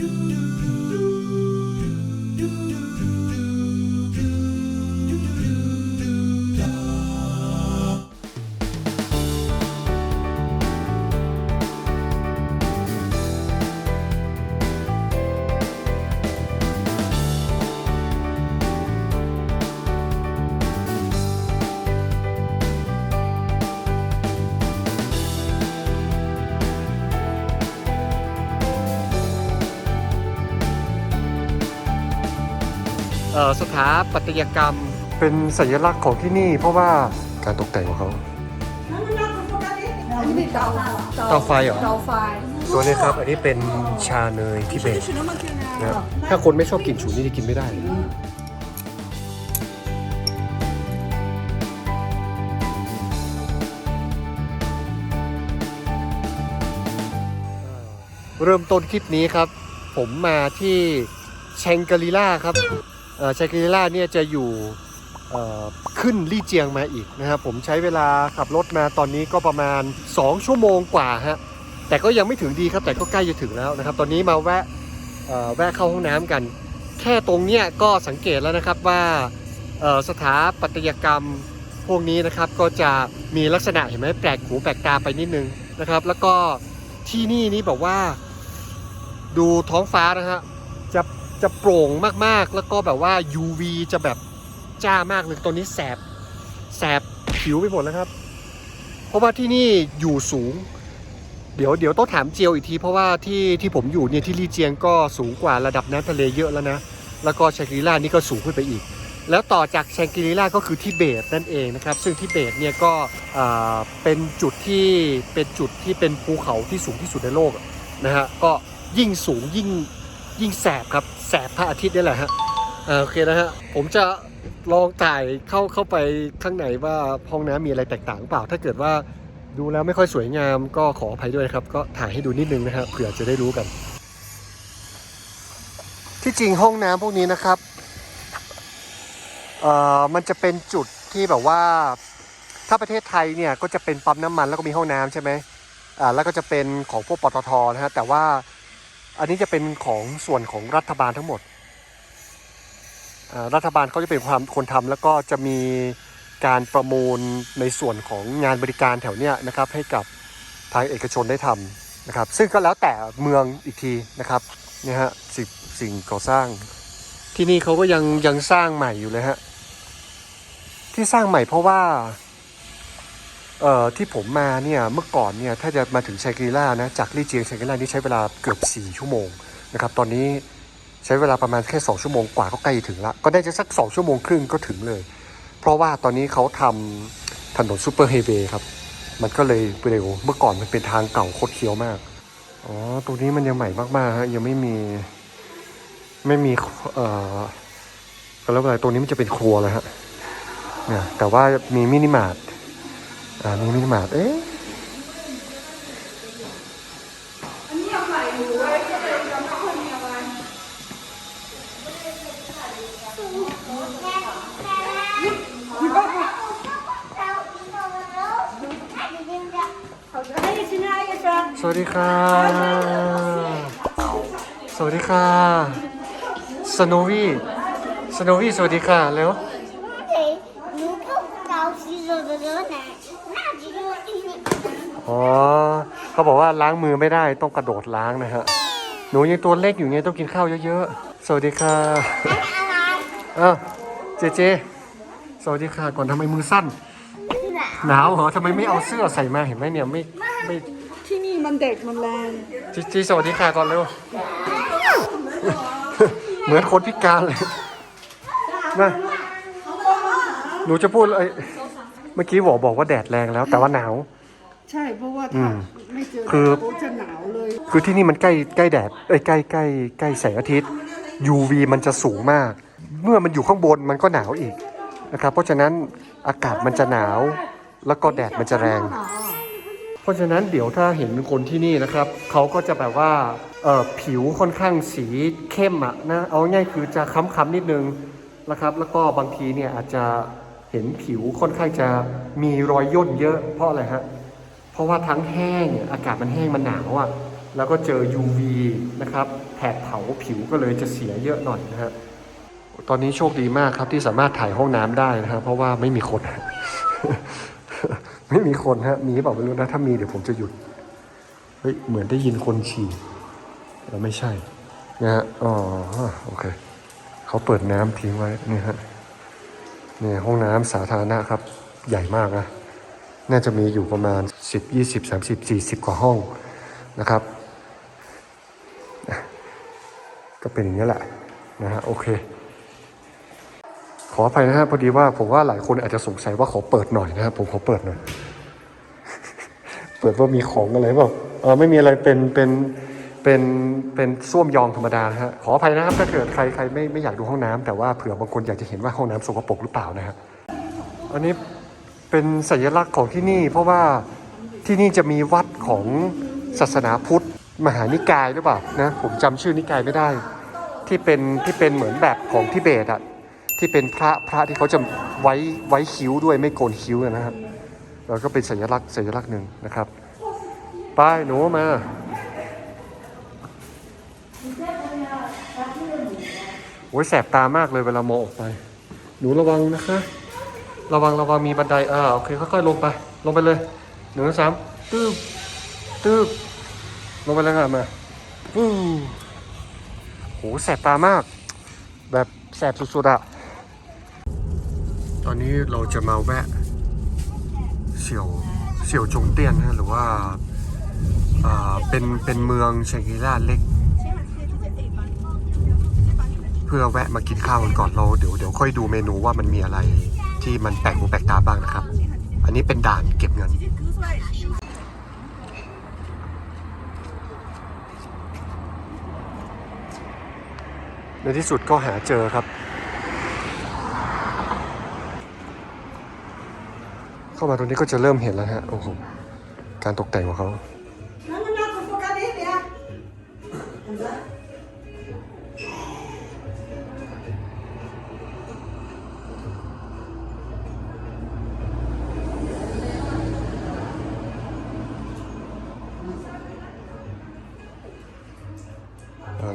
เอ่ สถาปัตยกรรม เป็นสัญลักษณ์ของที่นี่ เพราะว่าการตกแต่งของเขาอันนี้เป็นเตาเตาไฟเหรอเตาไฟตัวนี้ครับ อันนี้เป็นชาเนยทิเบตนะครับถ้าคนไม่ชอบกินฉุนนี่จะกินไม่ได้เริ่มต้นคลิปนี้ครับ ผมมาที่แชงกรีล่าครับเอ่อ แชงกรีล่าเนี่ยจะอยู่ขึ้นลี่เจียงมาอีกนะครับผมใช้เวลาขับรถมาตอนนี้ก็ประมาณ 2 ชั่วโมงกว่าฮะแต่ก็ยังไม่ถึงดีครับแต่ก็ใกล้จะถึงแล้วนะครับ ตอนนี้มาแวะแวะเข้าห้องน้ำกัน แค่ตรงเนี้ยก็สังเกตแล้วนะครับว่าสถาปัตยกรรมพวกนี้นะครับก็จะมีลักษณะเห็นไหมแปลกหูแปลกตาไปนิดนึงนะครับ แล้วก็ที่นี่นี่แบบว่า ดูท้องฟ้านะฮะ จะโปร่งมากๆ แล้วก็แบบว่า UV จะแบบจ้ามากเลยตอนนี้แสบแสบผิวไปหมดแล้วครับ เพราะว่าที่นี่อยู่สูง เดี๋ยวเดี๋ยวต้องถามเจียวอีกที เพราะว่าที่ที่ผมอยู่เนี่ยที่ลี่เจียงก็สูงกว่าระดับน้ำทะเลเยอะแล้วนะ แล้วก็แชงกรีล่านี่ก็สูงขึ้นไปอีก แล้วต่อจากแชงกรีล่าก็คือทิเบตนั่นเองนะครับ ซึ่งทิเบตเนี่ยก็อ่าเป็นจุดที่เป็นจุดที่เป็นภูเขาที่สูงที่สุดในโลกนะฮะก็ยิ่งสูงยิ่ง ยิ่งแสบครับแสบพระอาทิตย์นี่แหละฮะโอเคนะฮะผมจะลองถ่ายเข้าเข้าไปข้างในว่าห้องน้ำมีอะไรแตกต่างหรือเปล่า ถ้าเกิดว่าดูแล้วไม่ค่อยสวยงามก็ขออภัยด้วยครับ ก็ถ่ายให้ดูนิดนึงนะฮะเผื่อจะได้รู้กัน ที่จริงห้องน้ำพวกนี้นะครับเอ่อมันจะเป็นจุดที่แบบว่า ถ้าประเทศไทยเนี่ยก็จะเป็นปั๊มน้ำมันแล้วก็มีห้องน้ำใช่ไหมอ่าแล้วก็จะเป็นของพวกปตทนะฮะแต่ว่า อันนี้จะเป็นของส่วนของรัฐบาลทั้งหมด รัฐบาลเขาจะเป็นความคนทำแล้วก็จะมีการประมูลในส่วนของงานบริการแถวเนี้ยนะครับ ให้กับทางเอกชนได้ทำนะครับ ซึ่งก็แล้วแต่เมืองอีกทีนะครับเนี่ยฮะสิ่งสิ่งก่อสร้าง ที่นี่เขาก็ยังยังสร้างใหม่อยู่เลยฮะที่สร้างใหม่เพราะว่า เอ่อที่ผมมาเนี่ยเมื่อก่อนเนี่ยถ้าจะมาถึงชัยกรีล่านะจากลี่เจียงชัยกรีล่านี่ใช้เวลาเกือบ 4 ชั่วโมงนะครับตอนนี้ใช้เวลาประมาณแค่ 2 ชั่วโมงกว่าก็ใกล้ถึงละก็ได้จะสัก 2 ชั่วโมงครึ่งก็ถึงเลย เพราะว่าตอนนี้เขาทำถนนซูเปอร์ไฮเวย์ครับ มันก็เลยเร็วเมื่อก่อนมันเป็นทางเก่าโคตรเคี้ยวมากอ๋อตรงนี้มันยังใหม่มากๆฮะยังไม่มีไม่มีเอ่อแล้วอะไรตรงนี้มันจะเป็นครัวเลยฮะเนี่ยแต่ว่ามีมินิมาร์ท อ่า มีมินิมาร์ทเอ๊ะอันนี้ยังใหม่ดูเว้ยก็เลยยังไม่ค่อยมีอะไรสวัสดีค่ะ สวัสดีค่ะ สโนวี่ สโนวี่ สวัสดีค่ะเร็ว อ๋อเขาบอกว่าล้างมือไม่ได้ต้องกระโดดล้างนะฮะหนูยังตัวเล็กอยู่ไงต้องกินข้าวเยอะๆ สวัสดีค่ะอ้าวเจเจ สวัสดีค่ะก่อนทำไมมือสั้น หนาวเหรอทำไมไม่เอาเสื้อใส่มาเห็นไหมเนี่ยไม่ไม่ที่นี่มันเด็กมันแรงจีจีสวัสดีค่ะก่อนเร็ว เหมือนคนพิการเลยมาหนูจะพูดอะไรเมื่อกี้บอกบอกว่าแดดแรงแล้วแต่ว่าหนาว ใช่เพราะว่าอืถ้ามไม่เจอคือ โจะหนาวเลย คือที่นี่มันใกล้ใกล้แดดเอ้ยใกล้ใกล้ใกล้แสงอาทิตย์ UV มันจะสูงมาก เมื่อมันอยู่ข้างบนมันก็หนาวอีกนะครับเพราะฉะนั้นอากาศมันจะหนาว แล้วก็แดดมันจะแรง เพราะฉะนั้นเดี๋ยวถ้าเห็นคนที่นี่นะครับเขาก็จะแบบว่าเอ่อผิวค่อนข้างสีเข้มอะนะเอาง่ายคือจะค้ำๆนิดนึงนะครับ แล้วก็บางทีเนี่ยอาจจะเห็นผิวค่อนข้างจะมีรอยย่นเยอะเพราะอะไรฮะเพ ราะว่าทั้งแห้งอากาศมันแห้งมันหนาวอะ่ะแล้วก็เจอ UV นะครับแผดเผาผิวก็เลยจะเสียเยอะหน่อยนะฮะตอนนี้โชคดีมากครับที่สามารถถ่ายห้องน้ำได้นะฮะเพราะว่าไม่มีคน ไม่มีคนฮะมีหรือเปล่าไม่รู้นะถ้ามีเดี๋ยวผมจะหยุดเฮ้ยเหมือนได้ยินคนฉี่เออไม่ใช่นะฮะอ๋อโอเคเขาเปิดน้ำทิ้งไว้นี่ฮะนี่ห้องน้ำสาธารณะครับ ใหญ่มากนะ น่าจะมีอยู่ประมาณ 10 20 30 40 กว่าห้องนะครับ ก็เป็นอย่างนี้แหละนะฮะโอเค ขออภัยนะฮะพอดีว่าผมว่าหลายคนอาจจะสงสัยว่าขอเปิดหน่อยนะครับผมขอเปิดหน่อย เปิดว่ามีของอะไรเปล่าเออไม่มีอะไรเป็นเป็นเป็นเป็นส้วมยองธรรมดานะฮะขออภัยนะครับถ้าเกิดใครใครไม่ไม่อยากดูห้องน้ำแต่ว่าเผื่อบางคนอยากจะเห็นว่าห้องน้ำสกปรกหรือเปล่านะฮะอันนี้ เป็นสัญลักษณ์ของที่นี่เพราะว่าที่นี่จะมีวัดของศาสนาพุทธ มหานิกายหรือเปล่านะผมจำชื่อนิกายไม่ได้ ที่เป็นที่เป็นเหมือนแบบของทิเบตอะที่เป็นพระพระที่เขาจะไว้ไว้คิ้วด้วยไม่โกนคิ้วนะครับแล้วก็เป็นสัญลักษณ์สัญลักษณ์หนึ่งนะครับไปหนูมาโอ้ยแสบตามากเลยเวลามองออกไป หนูระวังนะคะ ระวังระวังมีบันไดอ่าโอเคค่อยๆลงไป ลงไปเลยหนึ่งสามตืบตืบลงไปเลยค่ะมาปู้โหแสบตามาก แบบแสบสุดๆอะตอนนี้เราจะมาแวะเสี่ยวเสี่ยวจงเตี้ยนนะหรือว่าอ่าเป็นเป็นเมืองเชงกิล่าเล็ก เพื่อแวะมากินข้าวกันก่อนเราเดี๋ยวเดี๋ยวค่อยดูเมนูว่ามันมีอะไร ที่มันแปลกหูแปลกตาบ้างนะครับ อันนี้เป็นด่านเก็บเงิน ในที่สุดก็หาเจอครับ เข้ามาตรงนี้ก็จะเริ่มเห็นแล้วฮะ โอ้โห การตกแต่งของเขา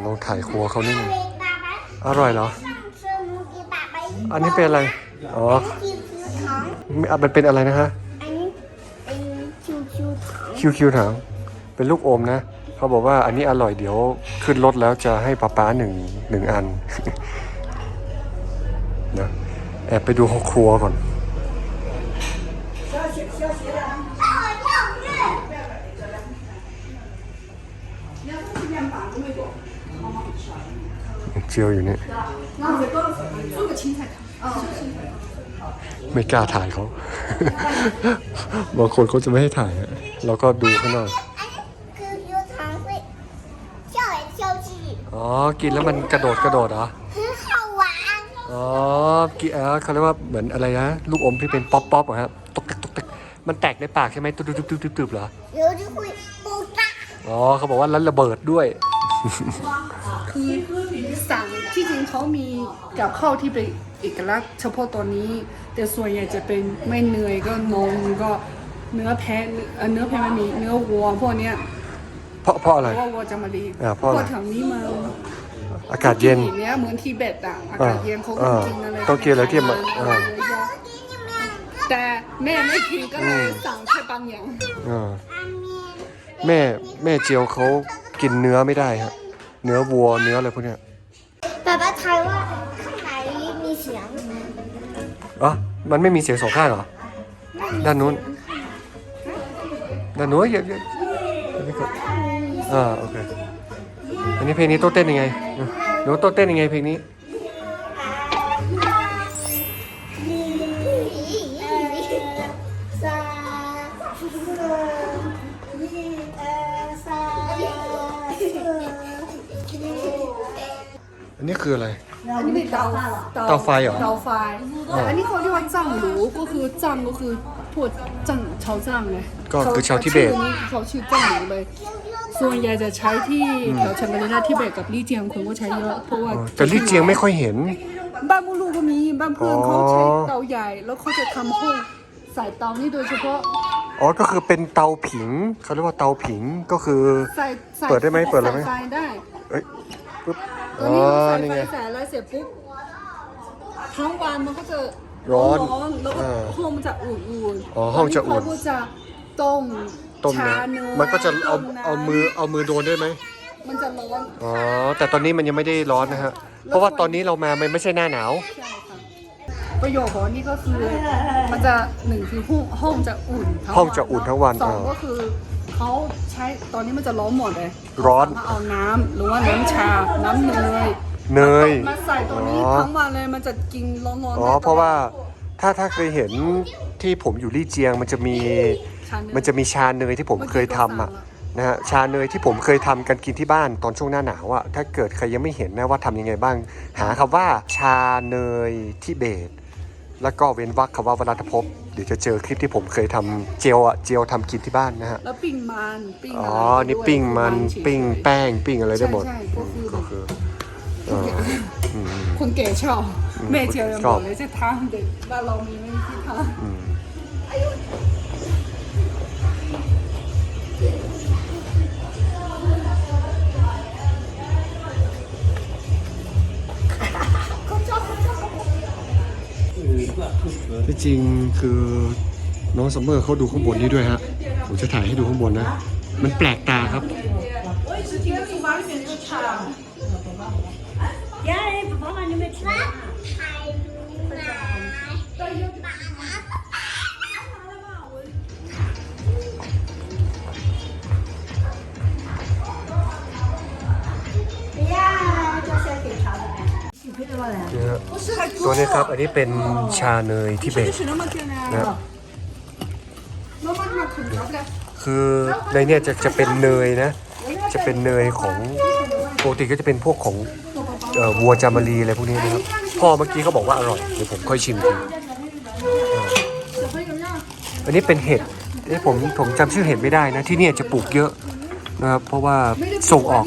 ลองถ่ายครัวเขานิดนึงอร่อยเหรอ อันนี้เป็นอะไร อ๋อไม่อะมันเป็นอะไรนะฮะ อันนี้เป็นคิวคิวถังคิวคิวถัง เป็นลูกอมนะ เขาบอกว่าอันนี้อร่อยเดี๋ยวขึ้นรถแล้วจะให้ป๊าป๊าหนึ่งหนึ่งอันนะแอบไปดูห้องครัวก่อน เจียวอยู่เนี่ยไม่กล้าถ่ายเขา บางคนเขาจะไม่ให้ถ่ายเราก็ดูข้างนอกอ๋อ กินแล้วมันกระโดดกระโดดเหรออ๋อกินอ๋อเขาเรียกว่าเหมือนอะไรนะ ลูกอมที่เป็นป๊อปป๊อปเหรครับตกตกตกตกมันแตกในปากใช่ไหมตุ๊บตุ๊บตุ๊บตุ๊บเหรออ๋อเขาบอกว่าแล้วระเบิดด้วย คือสั่งที่จริงเขามีกับข้าวที่เป็นเอกลักษณ์เฉพาะตัวนี้ แต่ส่วนใหญ่จะเป็นไม่เนยก็นมก็เนื้อแพะเอ่อเนื้อแพะไม่มีเนื้อวัวพวกเนี้ยเพราะเพราะอะไรเพราะว่าวัวจะมาเลี้ยงอ่าเพราะอะไรแถวนี้มันอากาศเย็นที่เนี้ยเหมือนที่เบตอะอากาศเย็นเขาก็อ่ากินอะไรต้องกินอะไรที่มันเยอ่าอะๆแต่แม่ไม่กินก็เลยสั่งแค่บางอย่างอ่า阿面แม่แม่เจียวเขา กินเนื้อไม่ได้ฮะเนื้อวัวเนื้ออะไรพวกเนี้ยแต่ป้าทายว่าข้างไหนมีเสียงอ๋อมันไม่มีเสียงสองข้างเหรอ ด้านนู้น ด้านนู้นเยอะเยอ่าโอเค อันนี้เพลงนี้โต้เต้นยังไงหนูโต้เต้นยังไงเพลงนี้ คืออะไร อันนี้เป็นเตาเตาไฟเหรอเตาไฟอันนี้เขาเรียกว่าจังหรูก็คือจังก็คือพวกจังชาวจังไงก็คือชาวทิเบตชื่อนี้เขาชื่อจังหรูเลย ส่วนใหญ่จะใช้ที่แถวเชังกรีนาทิเบตกับลี่เจียงคนก็ใช้เยอะเพราะว่า อ๋อแต่ลี่เจียงไม่ค่อยเห็น บ้านมูลูก็มีบ้านเพื่อนเขาใช้อ๋อเตาใหญ่ แล้วเขาจะทำห้องใส่เตานี่โดยเฉพาะอ๋อ ก็คือเป็นเตาผิง เขาเรียกว่าเตาผิง ก็คือ ใส่ใส่เปิดได้ไหมเปิดเลยไหม ใส่ได้เอ้ย ปึ๊บตออ๋นอนี้เราใส่นี่ไฟไงใส่อะไรเสร็จปุ๊บทั้งวันมันก็จะร้อนร้อนแล้วก็อ่าห้องมันจะอุ่นๆอ๋อห้องจะอุ่นตเขาก็จะต้มต้มชาเนื้อเนื้อมันก็จะเอาต้น้ำเอามือเอามือโดนได้ไหมมันจะร้อนอ๋อแต่ตอนนี้มันยังไม่ได้ร้อนนะฮะ เพราะว่าตอนนี้เรามามันไม่ใช่หน้าหนาว ใช่ค่ะประโยชน์ของอันนี่ก็คือ มันจะหนึ่งคือห้องห้องจะอุ่นทั้ห้องจะอุ่นทั้งวันสองอ่า ก็คือ เขาใช้ตอนนี้มันจะร้อนหมดเลยร้อน มาเอาน้ำหรือว่าน้ำชา น้ำเนยเนย มาใส่ตัวนี้อ๋อ ทั้งวันเลยมันจะกินร้อนๆอ๋อได้ตลดเพราะว่าถ้าถ้าเคยเห็นที่ผมอยู่ลี่เจียงมันจะมีชาเนยมันจะมีชาเนยที่ผมเคยทำอะนะฮะชาเนยที่ผมเคยทำกันกินที่บ้านตอนช่วงหน้าหนาวอะถ้าเกิดใครยังไม่เห็นนะว่าทำยังไงบ้าง หาคำว่าชาเนยทิเบต แล้วก็เว้นวรรคคำว่าวรัตภพ เดี๋ยวจะเจอคลิปที่ผมเคยทำเจลอะเจลทำกินที่บ้านนะฮะ แล้วปิ้งมันปิ้งอ๋ออะไรนี่ด้วยปิ้งมันเฉยๆ ปิ้งแป้งปิ้งอะไรได้หมดใช่ใช่ก็คือแบก็บคือเอออืม คนแก่ชอบอืมแม่เจียวยังชบออบ กเลยจะทำเด็กบ้านเรามีไม่มีที่ทำ อืม ที่จริงคือน้องซัมเมอร์เขาดูข้างบนนี้ด้วยฮะ ผมจะถ่ายให้ดูข้างบนนะ มันแปลกตาครับ ย นะตัวนี้ครับ อันนี้เป็นชาเนยที่เบตนะคือในเนี่ยจะจะเป็นเนยนะ จะเป็นเนยของปกติก็จะเป็นพวกของวัวจามารีอะไรพวกนี้นะครับ พ่อเมื่อกี้เขาบอกว่าอร่อย เดี๋ยวผมค่อยชิมทีอันนี้เป็นเห็ดผมผมจำชื่อเห็ดไม่ได้นะ ที่เนี่ยจะปลูกเยอะนะครับ เพราะว่าส่งออก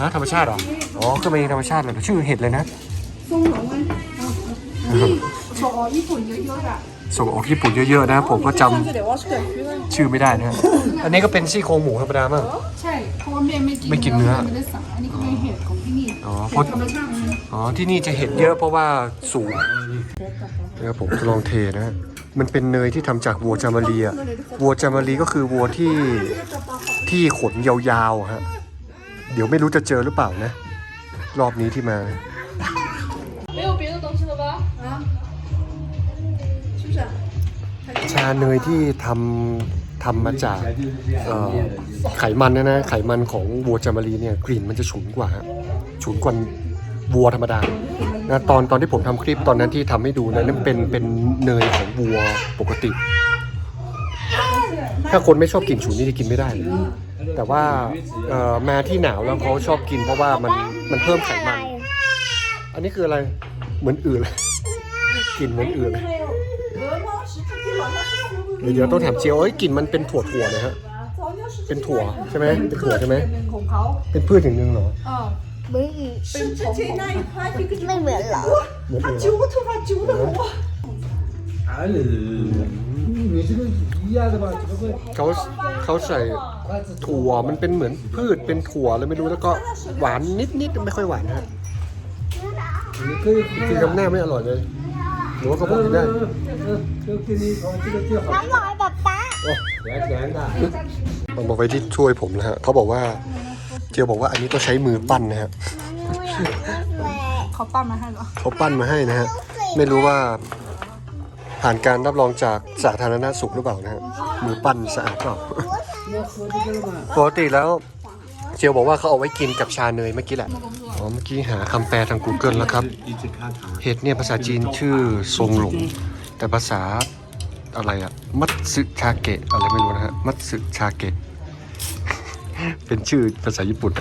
นะธรรมชาติหรอ อ๋อคือเป็นธรรมชาติเลยชื่อเห็ดเลยนะ โชว์ญี่ปุ่นเยอะๆอะส่งออกญี่ปุ่นเยอะๆนะ ผมก็จำชื่อไม่ได้นะอันนี้ก็เป็นซี่โครงหมูธรรมดามากใช่เพราะว่าแม่ไม่กินเนื้ออันนี้ก็เป็นเห็ดของที่นี่อ๋อเพราะที่นี่จะเห็ดเยอะเพราะว่าสูงนะครับผมจะลองเทนะมันเป็นเนยที่ทำจากวัวจามารีอะวัวจามารีก็คือวัวที่ที่ขนยาวๆฮะ เดี๋ยวไม่รู้จะเจอหรือเปล่านะ รอบนี้ที่มา ชาเนยที่ทำทำมาจากเอ่อไขมันนะนะไขมันของวัวจามารีเนี่ยกลิ่นมันจะฉุนกว่าฮะฉุนกว่าวัวธรรมดานะตอนตอนที่ผมทำคลิปตอนนั้นที่ทำให้ดูนะนั่นเป็นเป็นเนยของวัวปกติ ถ้าคนไม่ชอบกลิ่นฉุนนี่จะกินไม่ได้เลยแต่ว่าเอ่อมาที่หนาวแล้วเขาชอบกินเพราะว่ามันมันเพิ่มไขมัน อันนี้คืออะไรเหมือนอื่นเลยกลิ่นเหมือนอื่นเลย เดี๋ยวต้องแถมเจียวเอ้ยกลิ่นมันเป็นถั่วถั่วเลยฮะ เป็นถั่วใช่ไหมเป็นถั่วใช่ไหมเป็นพืชอย่างหนึ่งเหรอไม่เหมือนหรอเหมือนเเขาเขาใส่ถั่วมันเป็นเหมือนพืชเป็นถั่วเลยไม่รู้แล้วก็หวานนิดนิดไม่ค่อยหวานฮะคือคำหน้าไม่อร่อยเลย หนูก็บอกได้น้ำลอยแบบป้ามันบอกไว้ที่ช่วยผมนะฮะเขาบอกว่าเจียวบอกว่าอันนี้ต้องใช้มือปั้นนะฮะเขาปั้นมาให้เหรอเขาปั้นมาให้นะฮะไม่รู้ว่าผ่านการรับรองจากสาธารณสุขหรือเปล่านะฮะมือปั้นสะอาดเปล่าปกติแล้ว เจลบอกว่าเขาเอาไว้กินกับชาเนยเมื่อกี้แหละ อ๋อ เมื่อกี้หาคำแปลทาง Google แล้วครับ เห็ดเนี่ยภาษาจีนชื่อซงหลง แต่ภาษาอะไรอะมัตสึชาเกะอะไรไม่รู้นะฮะ มัตสึชาเกะ เป็นชื่อภาษาญี่ปุ่น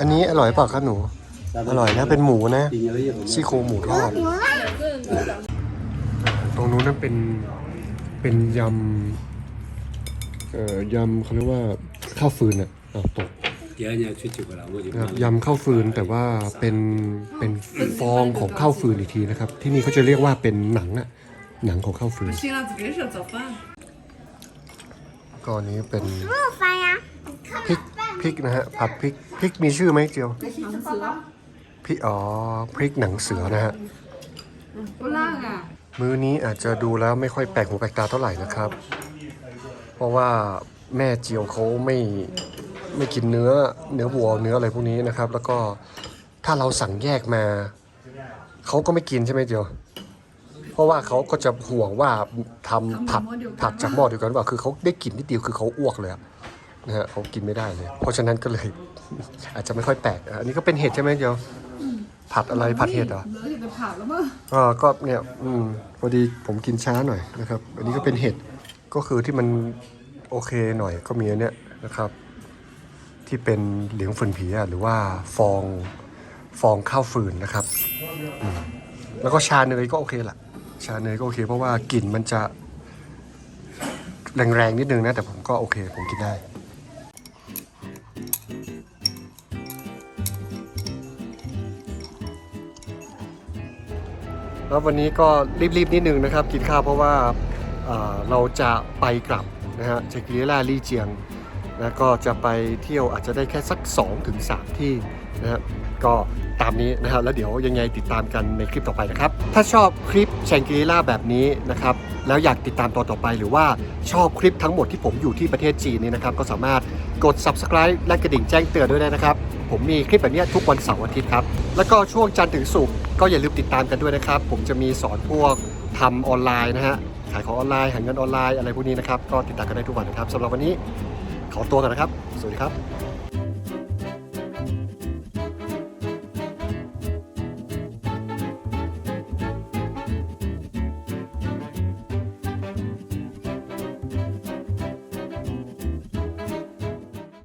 อันนี้อร่อยเปล่าคะหนู อร่อยนะ เป็นหมูนะ ซี่โครงหมูทอด ตรงนู้นนั่นเป็น เป็นยำ เอ่อยำเขาเรียกว่าข้าวฟืนอ่ะอ้าวตก 第二年出去过了，我就 นะครับยำข้าวฟืนแต่ว่าเป็นเป็นฟองของข้าวฟืนอีกทีนะครับ ที่นี่เขาจะเรียกว่าเป็นหนังอะหนังของข้าวฟืน 新浪子别说早饭。 ก็อันนี้เป็น 不翻呀， พริกพริกนะฮะผัดพริกพริกมีชื่อไหมเจียว 糖蛇， พริกอ๋อพริกหนังเสือนะฮะ 不辣啊。 มื้อนี้อาจจะดูแล้วไม่ค่อยแปลกหูแปลกตาเท่าไหร่นะครับ เพราะว่าแม่เจียวเขาไม่ไม่กินเนื้อเนื้อวัวเนื้ออะไรพวกนี้นะครับ แล้วก็ถ้าเราสั่งแยกมาเขาก็ไม่กินใช่ไหมเจียวเพราะว่าเขาก็จะห่วงว่าทำผัดผัดจากหม้อเดียวกันว่าคือเขาได้กลิ่นนิดเดียวคือเขาอ้วกเลยนะฮะเขากินไม่ได้เลย เพราะฉะนั้นก็เลย อาจจะไม่ค่อยแปลกอันนี้ก็เป็นเห็ดใช่ไหมเจียวผัดอะไรผัดเห็ดเหรอเห็ดผัดแล้วมั้งอ่าก็เนี่ยอืมพอดีผมกินช้าหน่อยนะครับ อันนี้ก็เป็นเห็ด ก็คือที่มันโอเคหน่อยก็มีอันเนี้ยนะครับ ที่เป็นเหลียงฝืนผีอะหรือว่าฟองฟองข้าวฟืนนะครับแล้วก็ชาเนยก็โอเคแหละชาเนยก็โอเค เพราะว่ากลิ่นมันจะแรงๆนิดนึงนะแต่ผมก็โอเค ผมกินได้แล้ววันนี้ก็รีบๆนิดนึงนะครับ กินข้าวเพราะว่า เราจะไปกลับนะฮะจากกิริล่าลี่เจียงนะก็จะไปเที่ยวอาจจะได้แค่สัก 2-3ถึง3ที่นะฮะก็ตามนี้นะฮะแล้วเดี๋ยวยังไงติดตามกันในคลิปต่อไปนะครับ ถ้าชอบคลิปแชงกิริล่าแบบนี้นะครับ แล้วอยากติดตามตอนต่อไปหรือว่าชอบคลิปทั้งหมดที่ผมอยู่ที่ประเทศจีนนี่นะครับ ก็สามารถกด subscribe และกระดิ่งแจ้งเตือนด้วยนะครับ ผมมีคลิปแบบนี้ทุกวันเสาร์อาทิตย์ครับ แล้วก็ช่วงจันทร์ถึงศุกร์ก็อย่าลืมติดตามกันด้วยนะครับ ผมจะมีสอนพวกทำออนไลน์นะฮะ ขายของออนไลน์หาเงินออนไลน์อะไรพวกนี้นะครับก็ติดตามกันได้ทุกวันนะครับสำหรับวันนี้ขอตัวกันนะครับ สวัสดีครับ